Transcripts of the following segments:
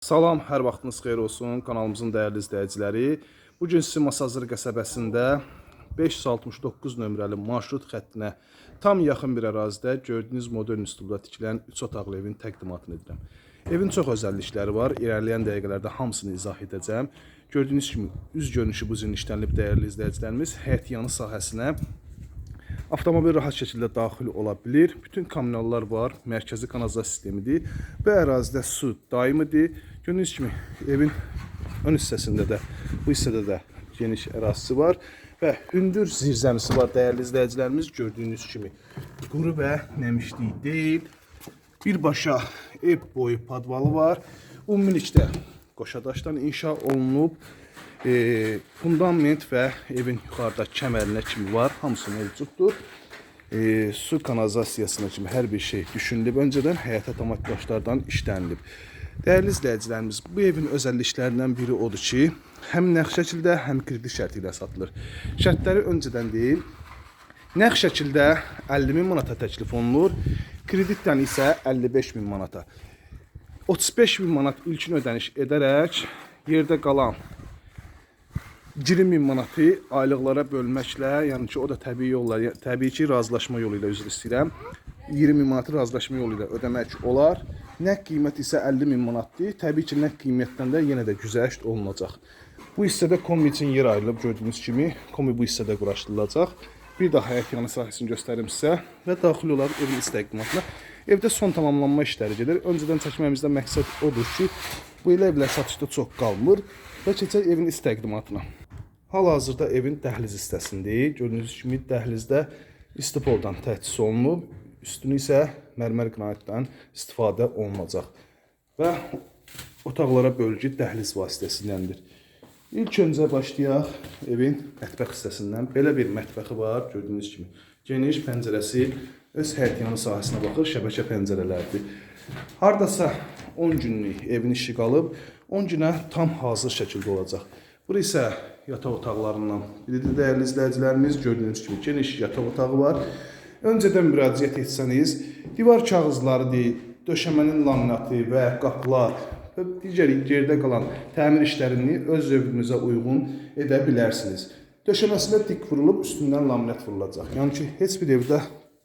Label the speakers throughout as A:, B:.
A: Salam, hər vaxtınız xeyir olsun kanalımızın dəyərli izləyiciləri. Bu gün sizi Masazır qəsəbəsində 569 nömrəli marşrut xəttinə tam yaxın bir ərazidə gördüyünüz modern üslubda tikilən 3 otaqlı evin təqdimatını edirəm. Evin çox özəllikləri var. İrəliyən dəqiqələrdə hamısını izah edəcəm. Gördüyünüz kimi üz görünüşü bu gün işlənilib dəyərli izləyicilərimiz. Həyət yanı sahəsinə Avtomobil rahat şəkildə daxil ola bilir. Bütün kommunallar var. Mərkəzi kanalizasiya sistemidir. Bu ərazidə su daimidir. Gördüyünüz kimi evin ön hissəsində də, bu hissədə də geniş ərazisi var və hündür zirzəmisi var dəyərli izləyicilərimiz. Gördüyünüz kimi quru və nəmişlik deyil. Birbaşa ev boyu padvalı var. Ümumilikdə qoşadaşdan inşa olunub. E, fundament və evin yuxarıda kəmərinə kimi var. Hamısı mövcuddur. E, su kanalizasiyasına kimi hər bir şey düşünülüb. Öncədən həyata tamat daşlardan işlənilib. Dəyərli izləyicilərimiz, bu evin özəlliklərindən biri odur ki, həm nəqd şəkildə, həm kredit şərti ilə satılır. Şərtləri öncədən deyil, Nəqd şəkildə 50 min manata təklif olunur, kreditdən isə 55 min manata. 35 bin manat ilkin ödəniş edərək yerdə qalan 20 min manatı aylıqlara bölməklə, yəni ki, o da təbii yolla, təbii ki, razılaşma yolu ilə üzr istəyirəm. 20 min manatı razılaşma yolu ilə ödəmək olar. Nəqd qiymət isə 50 min manatdır. Təbii ki, nəqd qiymətdən də yenə də güzəşt olunacaq. Bu hissədə komi üçün yer ayrılıb gördüyünüz kimi. Komi bu hissədə quraşdırılacaq. Bir daha həyət yanı sahəsini göstərim sizə və daxil olaraq evin istəqdimatına. Evdə son tamamlanma işləri gedir. Öncədən çəkməyimizdə məqsəd odur ki, bu ilə evlər satışda çox qalmır və keçək evin istəqdimatına. Hal-hazırda evin dəhliz hissəsindəyik. Gördüyünüz kimi dəhlizdə istipoldan təchiz olunub. Üstünü isə mərmər qranitdən istifadə olunacaq. Və otaqlara bölgü dəhliz vasitəsindəndir. İlk öncə başlayaq evin mətbəx hissəsindən. Belə bir mətbəxi var, gördüyünüz kimi. Geniş pəncərəsi öz həyət yanı sahəsinə baxır, şəbəkə pəncərələrdir. Hardasa 10 günlük evin işi qalıb, 10 günə tam hazır şəkildə olacaq. Bura isə yataq otaqlarından biridir dəyərli izləyicilərimiz. Gördüyünüz kimi geniş yataq otağı var. Öncədən müraciət etsəniz, divar kağızlarıdır, döşəmənin laminatı və qapılar və digər yerdə qalan təmir işlərini öz zövqünüzə uyğun edə bilərsiniz. Döşəməsinə dik vurulub üstündən laminat vurulacaq. Yəni ki, heç bir evdə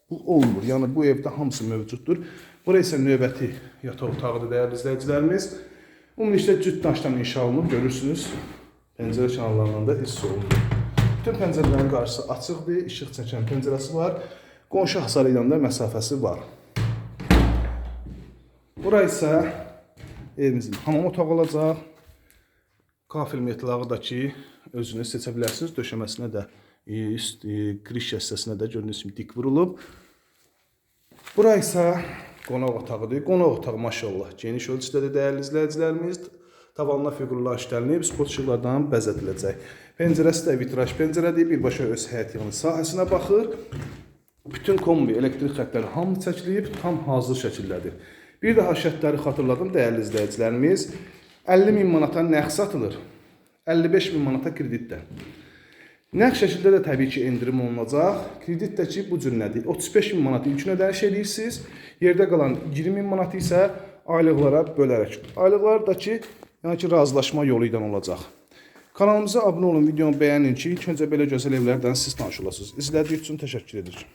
A: bu olmur. Yəni bu evdə hamısı mövcuddur. Bura isə növbəti yataq otağıdır dəyərli izləyicilərimiz. Ümumilikdə cüt daşdan inşa olunub, görürsünüz. Pəncərə kənarlarından da hiss olunur. Bütün pəncərələrin qarşısı açıqdır, işıq çəkən pəncərəsi var. Qonşu hasarı ilə də məsafəsi var. Bura isə evimizin hamam otağı olacaq. Kafel metlağı da ki, özünüz seçə bilərsiniz. Döşəməsinə də, üst e, kiriş hissəsinə də gördüyünüz kimi dik vurulub. Bura isə qonaq otağıdır. Qonaq otağı maşallah geniş ölçüdədir dəyərli izləyicilərimiz. Tavanına fiqurlar işlənib, spot işıqlardan bəzədiləcək. Pəncərəsi də vitraj pəncərədir. Birbaşa öz həyət yanı sahəsinə baxır. Bütün kombi, elektrik xəttləri hamı çəkilib, tam hazır şəkildədir. Bir daha şərtləri xatırladım dəyərli izləyicilərimiz. 50 min manata nəqd satılır. 55 min manata kreditdən. Nəqd şəkildə də təbii ki, endirim olunacaq. Kreditdəki bu cür nədir? 35 min manat ilkin ödəniş edirsiniz. Yerdə qalan 20 min manat isə aylıqlara bölərək. Aylıqlar da ki, yəni ki, razılaşma yolu ilə olacaq. Kanalımıza abunə olun, videonu bəyənin ki, ilk öncə belə gözəl evlərdən siz tanış olasınız. İzlədiyiniz üçün təşəkkür edirik.